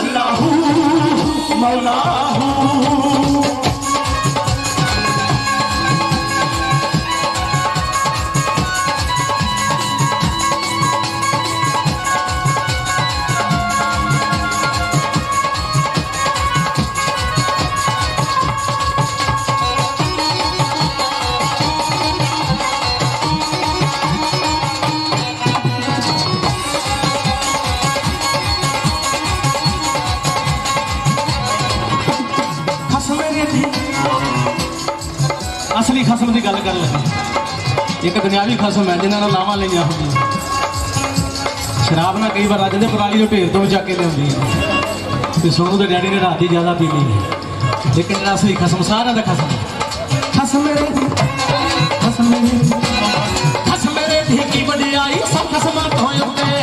अलाहू मौलाहू ਖਸਮ ਮੇਰੇ ਦੀ ਅਸਲੀ ਖਸਮ ਦੀ ਗੱਲ ਕਰਨ ਲੱਗੇ। ਇੱਕ ਦੁਨਿਆਵੀ ਖਸਮ ਹੈ, ਜਿਨ੍ਹਾਂ ਨਾਲ ਲਾਵਾਂ ਲਈਆਂ ਹੁੰਦੀਆਂ। ਸ਼ਰਾਬ ਨਾਲ ਕਈ ਵਾਰ ਰੱਜਦੇ ਪਰਾਲੀ ਦੇ ਢੇਰ ਤੋਂ ਵੀ ਚੱਕ ਕੇ ਲਿਆਉਂਦੀ ਹੈ ਤੇ ਸੋਨੂੰ ਦੇ ਡੈਡੀ ਨੇ ਰਾਤੀ ਜ਼ਿਆਦਾ ਪੀ ਲਈ ਹੈ। ਲੇਕਿਨ ਜਿਹੜਾ ਅਸਲੀ ਖਸਮ, ਸਾਰਿਆਂ ਦਾ ਖਸਮ। ਖਸਮ ਮੇਰੇ ਦੀ, ਖਸਮ ਮੇਰੇ ਦੀ। ਖਸਮ ਮੇਰੇ ਦੀ ਕੀ ਵਡਿਆਈ ਸਭ ਖਸਮਾਂ ਤੋਂ ਉੱਤੇ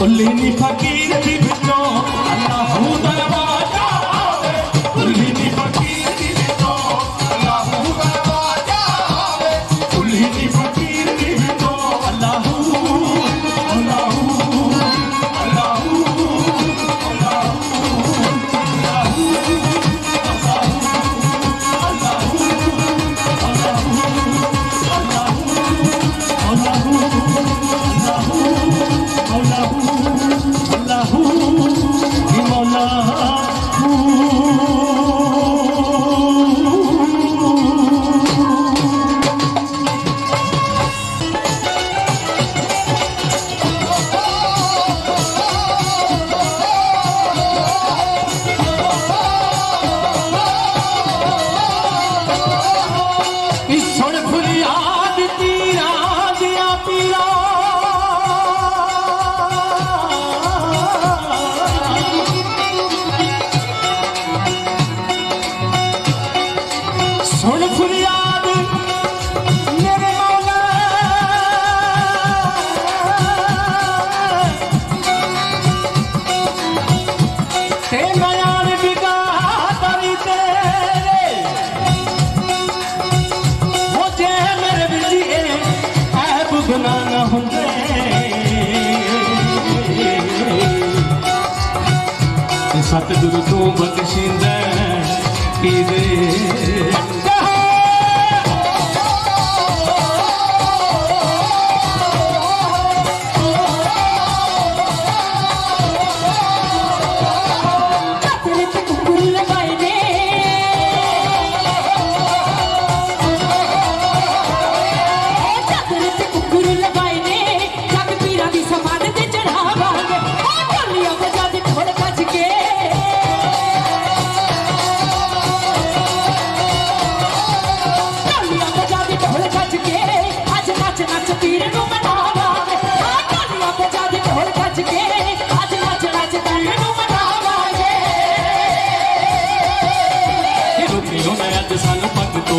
ਕੁੱਲੀ ਨੀ ਫਕੀਰ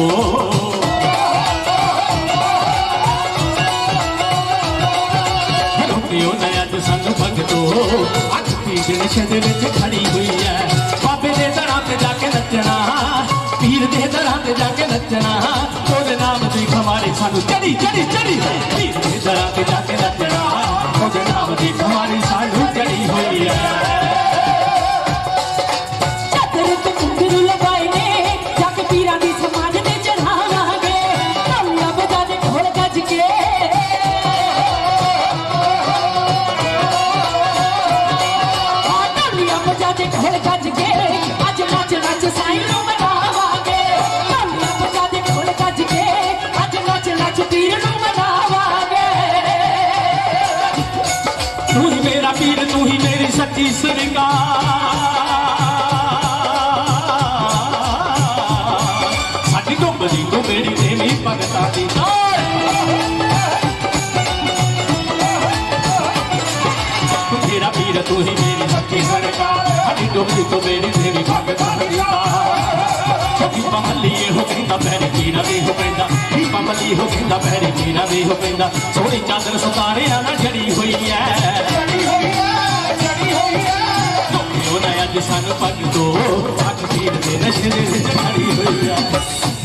ਪੱਗ ਤੋਂ ਰੁਕੀ ਅੱਜ ਸਾਨੂੰ ਪੱਗ ਅੱਜ ਦੀ ਨਸ਼ੇ ਦੇ ਵਿੱਚ ਖੜੀ ਹੋਈ ਹੈ ਬਾਬੇ ਦੇ ਦਰਾਂ ਤੇ ਜਾ ਕੇ ਨੱਚਣਾ, ਪੀਰ ਦੇ ਦਰਾਂ ਤੇ ਜਾ ਕੇ ਨੱਚਣਾ ਉਹਦੇ ਨਾਮ ਦੀ ਖਮਾਰੀ ਸਾਨੂੰ ਚੜੀ ਚੜੀ ਚੜੀ। ਪੀਰ ਦੇ ਦਰਾਂ ਤੇ ਜਾ ਕੇ ਨੱਚਣਾ ਉਹਦੇ ਨਾਮ ਦੀ ਖਮਾਰੀ ਸਾਨੂੰ ਚੜੀ ਹੋਈ ਹੈ ਸੱਚੀ ਸਰਕਾਰ ਰੱਬ ਦੀ ਤੂੰ ਮੇਰੀ ਦੇਵੀ ਭਗਤਾਂ ਦੀ ਤੇਰਾ ਵੀਰ ਤੂੰ ਹੀ ਮੇਰੀ ਸੱਚੀ ਸਰਕਾਰ। ਸਾਡੀ ਡੋਬੀ ਤੂੰ ਮੇਰੀ ਦੇਵੀ ਭਗਤਾਂ ਦੀ ਛੋਟੀ ਪਮਲੀ ਹੋ ਕਹਿੰਦਾ, ਪੈਰੀ ਕੀਰਾ ਵੀ ਹੋ ਪੈਂਦਾ। ਹੀ ਪਮਲੀ ਹੋ ਕਹਿੰਦਾ, ਪੈਰੀ ਕੀਰਾ ਵੀ ਹੋ ਪੈਂਦਾ। ਸੋਹਣੀ ਚਾਦਰ ਸੁਤਾਰਿਆਂ ਨਾਲ ਜੜੀ ਹੋਈ ਐ। ਉਹ ਨਾ ਅੱਜ ਸਾਨੂੰ ਪੱਗ ਦੋ ਪੱਗ ਪੀਰ ਦੇ ਨਸ਼ੇ ਦੇ ਵਿੱਚ ਖੜੀ ਹੋਈ ਆ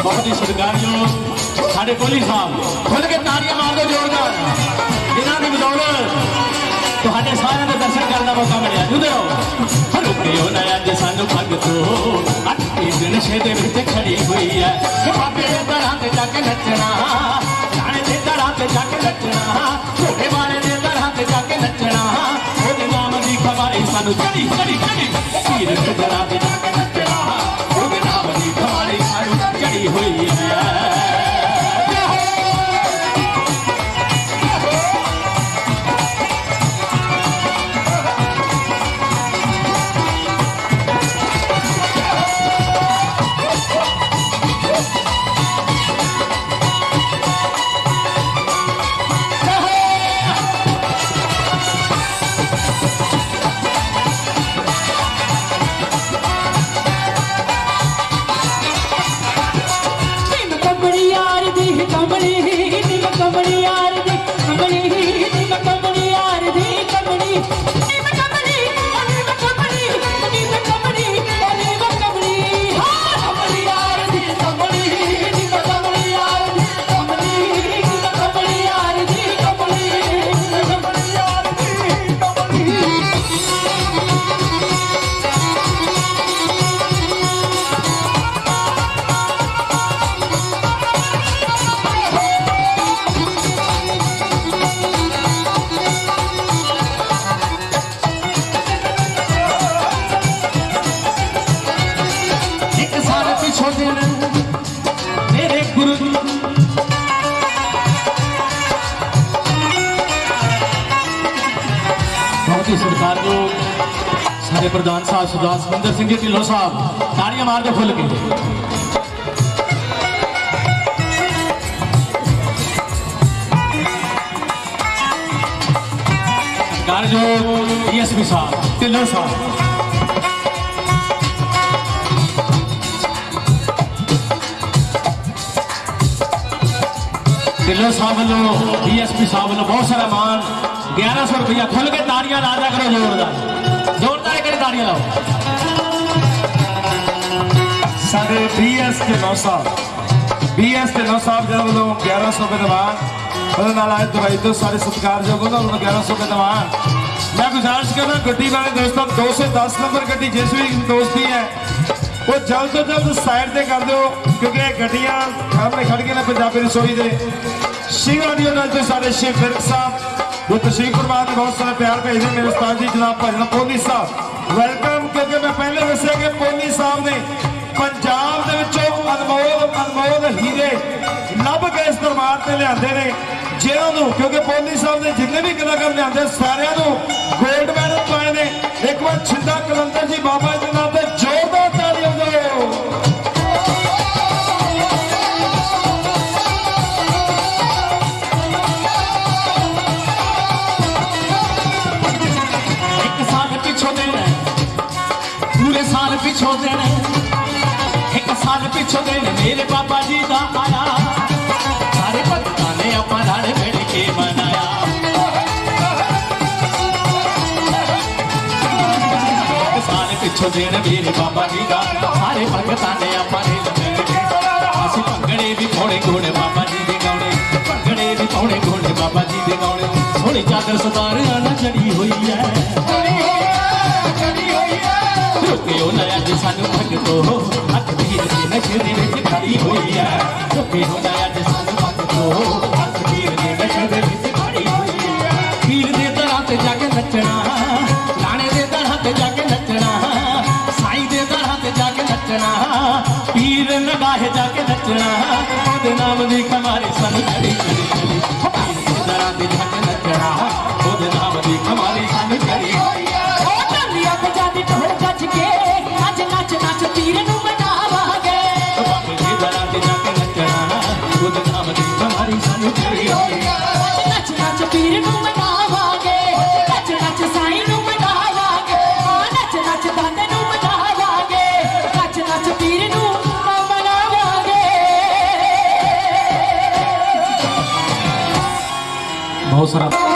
ਬਹੁਤ ਹੀ। ਸਤਿਕਾਰਯੋਗ ਸਾਡੇ ਕੋਲੀ ਸਾਹਿਬ ਖੁੱਲ ਕੇ ਤਾੜੀਆਂ ਮਾਰ ਦਿਓ ਜ਼ੋਰਦਾਰ ਇਹਨਾਂ ਦੀ ਬਦੌਲਤ ਤੁਹਾਡੇ ਸਾਰਿਆਂ ਦੇ ਦਰਸ਼ਨ ਕਰਨ ਦਾ ਮੌਕਾ ਮਿਲਿਆ ਜੁਦੇ ਹੋ ਰੁਕਿਓ ਨਾ ਅੱਜ ਸਾਨੂੰ ਪੱਗ ਤੋਂ ਪੱਗ ਪੀਰ ਦੇ ਨਸ਼ੇ ਦੇ ਵਿੱਚ ਖੜੀ ਹੋਈ ਆ ਕਿ ਬਾਬੇ ਦੇ ਦਰਾਂ ਤੇ ਜਾ ਕੇ ਨੱਚਣਾ ਰਾਣੇ ਦੇ ਦਰਾਂ ਤੇ ਜਾ ਕੇ ਨੱਚਣਾ। ਖਬਰ ਸਾਨੂੰ ਚੜੀ ਚੜੀ ਚੜੀ ਪੀਰ ਸਾਡੇ ਪ੍ਰਧਾਨ ਸਾਹਿਬ ਸਰਦਾਰ ਸੁੰਦਰ ਸਿੰਘ ਜੀ, ਢਿੱਲੋਂ ਸਾਹਿਬ, ਤਾੜੀਆਂ ਮਾਰਦੇ ਫੁੱਲ ਕੇ। ਸਤਿਕਾਰਯੋਗ ਡੀਐਸਪੀ ਸਾਹਿਬ, ਢਿੱਲੋਂ ਸਾਹਿਬ। ਢਿੱਲੋਂ ਸਾਹਿਬ ਵੱਲੋਂ, ਡੀਐਸਪੀ ਸਾਹਿਬ ਵੱਲੋਂ ਬਹੁਤ ਸਾਰਾ ਮਾਨ 1100 ਰੁਪਇਆ ਖੁੱਲ ਕੇ ਤਾੜੀਆਂ ਲਾ ਦਿਆ ਕਰੋ ਜ਼ੋਰਦਾਰ। ਜ਼ੋਰਦਾਰ ਕਰੇ ਤਾੜੀਆਂ ਲਾਓ ਸਾਡੇ ਬੀਐਸ ਦੇ ਨੌ ਸਾਹਿਬ ਬੀਐਸ ਦੇ ਨੌ ਸਾਹਿਬ ਜੀ ਵੱਲੋਂ 1100 ਰੁਪਏ ਦੀਵਾਨ ਉਹਦੇ ਨਾਲ ਆਏ ਦਵਾਈ ਤੋਂ ਸਾਰੇ ਸਤਿਕਾਰਯੋਗ ਉਹਨਾਂ ਨੂੰ 1100 ਰੁਪਏ ਦੀਵਾਨ ਮੈਂ ਗੁਜ਼ਾਰਿਸ਼ ਕਰਦਾ ਗੱਡੀ ਵਾਲੇ ਦੋਸਤਾਂ 210 ਨੰਬਰ ਗੱਡੀ ਜਿਸ ਵੀ ਦੋਸਤੀ ਹੈ ਉਹ ਜਲਦ ਤੋਂ ਜਲਦ ਸਾਈਡ ਤੇ ਕਰ ਦਿਓ ਕਿਉਂਕਿ ਇਹ ਗੱਡੀਆਂ ਸਾਹਮਣੇ ਖੜ ਗਏ ਨੇ ਪੰਜਾਬੀ ਰਸੋਈ ਦੇ ਸਿੰਘ ਆਡੀਓ ਨਾਲ ਤੋਂ ਸਾਡੇ ਸ਼ੇਖ ਫਿਰਕ ਸਾਹਿਬ ਜੋ ਤਸ਼ਰੀਫ ਫਰਮਾ ਦੇ ਬਹੁਤ ਸਾਰਾ ਪਿਆਰ ਭੇਜਦੇ ਮੇਰੇ ਉਸਤਾਦ ਜੀ ਜਨਾਬ ਭਜਨ ਪੋਨੀ ਸਾਹਿਬ ਵੈਲਕਮ ਕਿਉਂਕਿ ਮੈਂ ਪਹਿਲੇ ਦੱਸਿਆ ਕਿ ਪੋਨੀ ਸਾਹਿਬ ਨੇ ਪੰਜਾਬ ਦੇ ਵਿੱਚੋਂ ਅਨਮੋਲ ਅਨਮੋਲ ਹੀਰੇ ਲੱਭ ਕੇ ਇਸ ਦਰਬਾਰ ਤੇ ਲਿਆਂਦੇ ਨੇ ਜਿਹਨਾਂ ਨੂੰ, ਕਿਉਂਕਿ ਪੋਨੀ ਸਾਹਿਬ ਨੇ ਜਿੰਨੇ ਵੀ ਕਲਾਕਾਰ ਲਿਆਂਦੇ, ਸਾਰਿਆਂ ਨੂੰ 골ਡ ਮੈਡਲ ਪਾਏ ਨੇ। ਇੱਕ ਵਾਰ ਛਿੰਦਾ ਕਲੰਦਰ ਜੀ ਬਾਬਾ ਜੀ ਨਾਲ ਪਿਛੋਂ ਦਿਨ ਇੱਕ ਸਾਲ ਪਿੱਛੋਂ ਦਿਨ ਮੇਰੇ ਬਾਬਾ ਜੀ ਦਾ ਆਇਆ ਸਾਰੇ ਭਗਤਾਂ ਨੇ ਆਪਾਂ ਨਾਲ ਮਿਲ ਕੇ ਮਨਾਇਆ। ਸਾਲ ਪਿੱਛੋਂ ਦਿਨ ਮੇਰੇ ਬਾਬਾ ਜੀ ਦਾ ਸਾਰੇ ਭਗਤਾਂ ਨੇ ਆਪਾਂ ਨੇ ਮਿਲ ਕੇ ਅਸੀਂ ਭੰਗੜੇ ਵੀ ਪਾਉਣੇ ਘੋੜੇ ਬਾਬਾ ਜੀ ਦੇ ਗਾਉਣੇ। ਭੰਗੜੇ ਵੀ ਪਾਉਣੇ ਘੋੜੇ ਬਾਬਾ ਜੀ ਦੇ ਗਾਉਣੇ। ਸੋਹਣੀ ਚਾਦਰ ਸਤਾਰਿਆਂ ਨਾਲ ਜੜੀ ਹੋਈ ਐ ਰੁਕਿਓ ਨਾ ਅੱਜ ਸਾਨੂੰ ਭਗਤੋ ਹੱਥ ਵੀਰ ਦੇ ਨਸ਼ੇ ਦੇ ਵਿੱਚ ਖੜੀ ਹੋਈ ਐ ਰੁਕਿਓ ਨਾ ਅੱਜ ਸਾਨੂੰ ਭਗਤੋ ਹੱਥ ਵੀਰ ਦੇ ਨਸ਼ੇ ਦੇ ਵਿੱਚ ਖੜੀ ਹੋਈ ਐ ਵੀਰ ਦੇ ਦਰਾਂ ਤੇ ਜਾ ਕੇ ਨੱਚਣਾ, ਲਾਣੇ ਦੇ ਦਰਾਂ ਤੇ ਜਾ ਕੇ ਨੱਚਣਾ, ਸਾਈ ਦੇ ਦਰਾਂ ਤੇ ਜਾ ਕੇ ਨੱਚਣਾ, ਪੀਰ ਨਗਾਹੇ ਜਾ ਕੇ ਨੱਚਣਾ, ਉਹਦੇ ਨਾਮ ਦੀ ਕਮਾਰੇ ਸਾਨੂੰ ਚੜੀ ਚੜੀ ਚੜੀ ਪੀਰ ਦੇ ਦਰਾਂ ਤੇ ਜਾ ਕੇ ਨੱਚਣਾ, ਉਹਦੇ ਨਾਮ ਦੀ ਕਮਾਰੇ అవసరం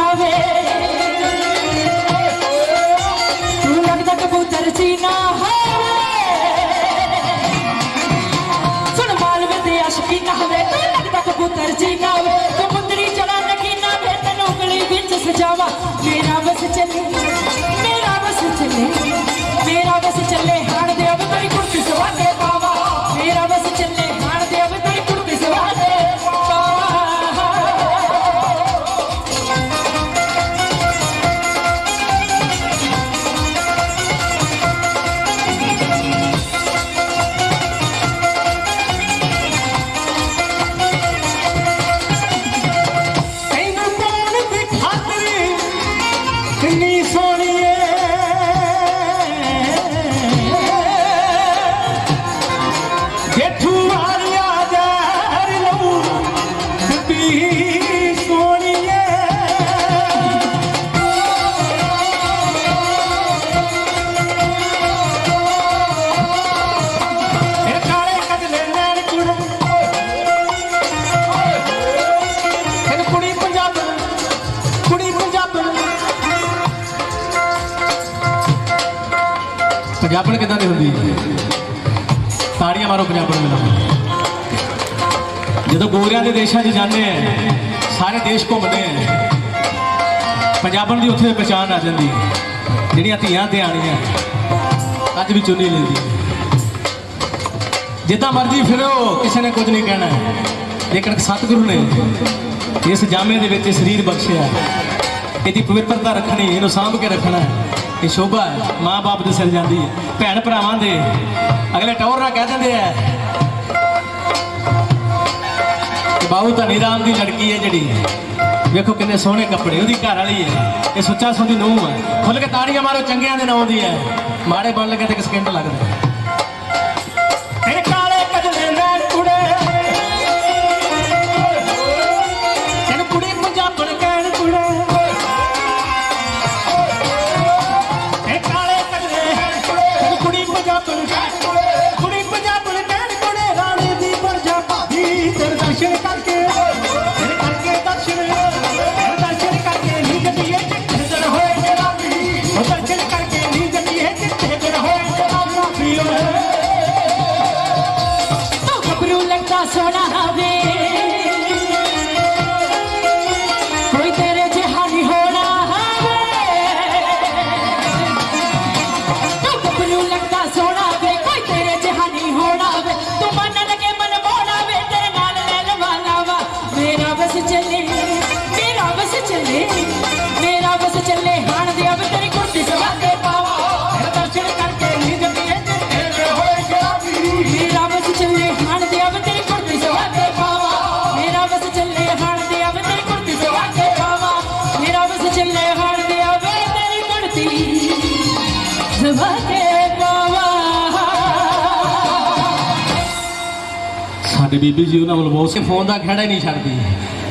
ਸੀਨਾ ਹਵੇ ਤੂੰ ਲੱਗਦਾ ਕਬੂਤਰ ਸੀਨਾ ਹਵੇ। ਸੁਣ ਮਾਲਵੇ ਦੇ ਅਸ਼ਕੀ ਨਾ ਹੋਵੇ ਤੂੰ ਲੱਗਦਾ ਕਬੂਤਰ ਜੀ ਨਾ ਹੋਵੇ। ਤੂੰ ਮੁੰਦਰੀ ਚੜਾ ਨਗੀਨਾ ਵੇ ਤੈਨੂੰ ਗਲੀ ਵਿੱਚ ਸਜਾਵਾ। ਮੇਰਾ ਬਸ ਚੱਲੇ। ਪੰਜਾਬਣ ਕਿਦਾਂ ਦੀ ਹੁੰਦੀ ਤਾੜੀਆਂ ਮਾਰੋ ਪੰਜਾਬਣ ਮਿਲੋ ਜਦੋਂ ਗੋਰਿਆਂ ਦੇ ਦੇਸ਼ਾਂ 'ਚ ਜਾਂਦੇ ਆ, ਸਾਰੇ ਦੇਸ਼ ਘੁੰਮਦੇ ਆ, ਪੰਜਾਬਣ ਦੀ ਉੱਥੇ ਪਛਾਣ ਆ ਜਾਂਦੀ ਹੈ ਜਿਹੜੀਆਂ ਧੀਆਂ ਤੇ ਆਣੀਆਂ ਅੱਜ ਵੀ ਚੁੰਨੀ ਲੈਂਦੀ ਜਿੱਦਾਂ ਮਰਜ਼ੀ ਫਿਰੋ, ਕਿਸੇ ਨੇ ਕੁਝ ਨਹੀਂ ਕਹਿਣਾ। ਲੇਕਿਨ ਸਤਿਗੁਰੂ ਨੇ ਇਸ ਜਾਮੇ ਦੇ ਵਿੱਚ ਇਹ ਸਰੀਰ ਬਖਸ਼ਿਆ। ਇਹਦੀ ਪਵਿੱਤਰਤਾ ਰੱਖਣੀ, ਇਹਨੂੰ ਸਾਂਭ ਕੇ ਰੱਖਣਾ। ਇਹ ਸ਼ੋਭਾ ਹੈ, ਮਾਂ-ਬਾਪ ਦੇ ਸਿਰ ਜਾਂਦੀ ਹੈ ਭੈਣ ਭਰਾਵਾਂ ਦੇ। ਅਗਲੇ ਟੌਰ ਨਾਲ ਕਹਿ ਦਿੰਦੇ ਆ, ਕਿ ਬਾਹੂ ਤਾਂ ਨਿਰਾਮ ਦੀ ਲੜਕੀ ਹੈ ਜਿਹੜੀ। ਵੇਖੋ ਕਿੰਨੇ ਸੋਹਣੇ ਕੱਪੜੇ, ਉਹਦੀ ਘਰ ਵਾਲੀ ਹੈ। ਇਹ ਸੁੱਚਾ ਸੋਦੀ ਨੂੰਹ ਹੈ। ਖੁੱਲ ਕੇ ਤਾੜੀਆਂ ਮਾਰੋ, ਚੰਗਿਆਂ ਦੇ ਨਾਂ ਦੀ ਹੈ। ਮਾੜੇ ਬਣ ਲੱਗੇ ਤੇ ਇੱਕ ਸਕਿੰਟ ਲੱਗਦਾ ਬੀਬੀ ਜੀ ਉਹਨਾਂ ਵੱਲ ਬਹੁਤ ਸੇ। ਫੋਨ ਦਾ ਖੜਾ ਹੀ ਨਹੀਂ ਛੱਡਦੀ।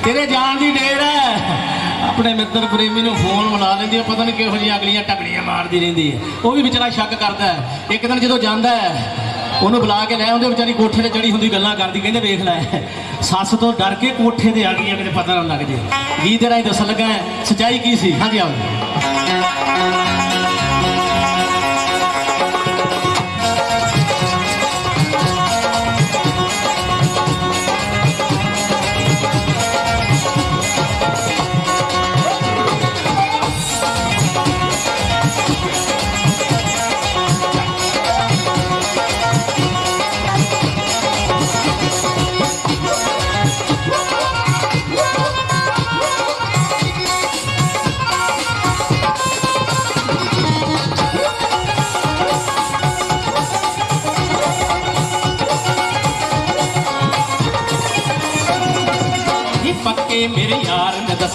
ਤੇਰੇ ਜਾਣ ਦੀ ਢੇਰ ਹੈ। ਆਪਣੇ ਮਿੱਤਰ ਪ੍ਰੇਮੀ ਨੂੰ ਫੋਨ ਮਿਲਾ ਲੈਂਦੀ ਹੈ ਪਤਾ ਨਹੀਂ ਕਿਹੋ ਜਿਹੀਆਂ ਅਗਲੀਆਂ ਟਕੜੀਆਂ ਮਾਰਦੀ ਰਹਿੰਦੀ ਹੈ ਉਹ ਵੀ ਵਿਚਾਰਾ ਸ਼ੱਕ ਕਰਦਾ ਹੈ। ਇੱਕ ਦਿਨ ਜਦੋਂ ਜਾਂਦਾ ਹੈ ਉਹਨੂੰ ਬੁਲਾ ਕੇ ਲੈ ਆਉਂਦੇ ਵਿਚਾਰੀ ਕੋਠੇ ਤੇ ਚੜੀ ਹੁੰਦੀ ਗੱਲਾਂ ਕਰਦੀ ਕਹਿੰਦੇ ਵੇਖ ਲੈ ਸੱਸ ਤੋਂ ਡਰ ਕੇ ਕੋਠੇ ਤੇ ਆ ਗਈ ਕਿਤੇ ਪਤਾ ਨਾ ਲੱਗ ਜੇ। ਗੀਤ ਤੇਰਾ ਹੀ ਦੱਸਣ ਲੱਗਾ ਹੈ, ਸੱਚਾਈ ਕੀ ਸੀ? ਹਾਂਜੀ ਆਓ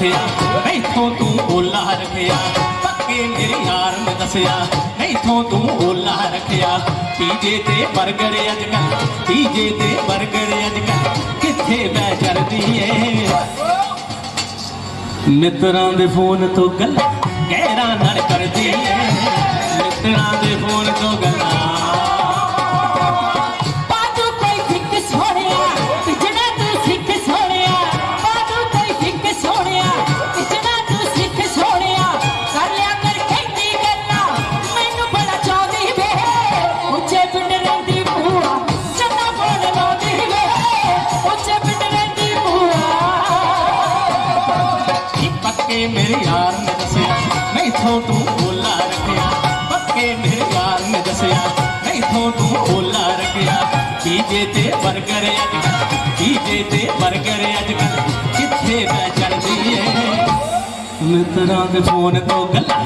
ਦੱਸਿਆ ਇੱਥੋਂ ਤੂੰ ਓਲਾ ਰੱਖਿਆ, ਪੱਕੇ ਮੇਰੇ ਯਾਰ ਨੇ ਦੱਸਿਆ ਇੱਥੋਂ ਤੂੰ ਓਲਾ ਰੱਖਿਆ। ਪੀਜੇ ਤੇ 버ਗਰ ਅੱਜ ਕੱਲ ਪੀਜੇ ਤੇ 버ਗਰ ਅੱਜ ਕੱਲ ਕਿੱਥੇ ਮੈਂ ਜਰਦੀ ਏ? ਮਿੱਤਰਾਂ ਦੇ ਫੋਨ ਤੋਂ ਗੱਲਾਂ ਗਹਿਰਾਂ ਨਾਲ ਕਰਦੀ ਏ। ਮਿੱਤਰਾਂ ਦੇ ਫੋਨ ਤੋਂ ਗੱਲਾਂ ਪੱਕੇ ਮੇਰੇ ਯਾਰ ਨੇ ਦੱਸਿਆ, ਨਹੀਂ ਥੋਂ ਤੂੰ ਬੋਲਾ ਰੱਖਿਆ। ਪੱਕੇ ਮੇਰੇ ਯਾਰ ਨੇ ਦੱਸਿਆ, ਨਹੀਂ ਥੋਂ ਤੂੰ ਬੋਲਾ ਰੱਖਿਆ। ਪੀਜੇ ਤੇ ਬਰਗਰ ਅੱਜ ਕੱਲ ਪੀਜੇ ਤੇ ਬਰਗਰ ਅੱਜ ਕੱਲ ਕਿੱਥੇ ਮੈਂ ਚੜਦੀ ਏ? ਮਿੱਤਰਾਂ ਦੇ ਫੋਨ ਤੋਂ ਗੱਲਾਂ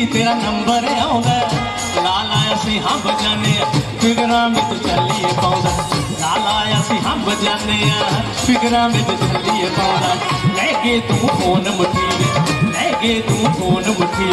ਨੀ ਤੇਰਾ ਨੰਬਰ ਆਉਂਦਾ ਲਾਲਾ ਅਸੀਂ ਹੰਬ ਜਾਣੇ ਆ ਫਿਕਰਾਂ ਵਿੱਚ ਚੱਲੀਏ ਪਾਉਂਦਾ ਲਾਲਾ ਅਸੀਂ ਹੰਬ ਜਾਣੇ ਆ ਫਿਕਰਾਂ ਵਿੱਚ ਚੱਲੀਏ ਪਾਉਂਦਾ ਲੈ ਕੇ ਤੂੰ ਫੋਨ ਮੁੱਠੀ ਲੈ ਕੇ ਤੂੰ ਫੋਨ ਮੁੱਠੀ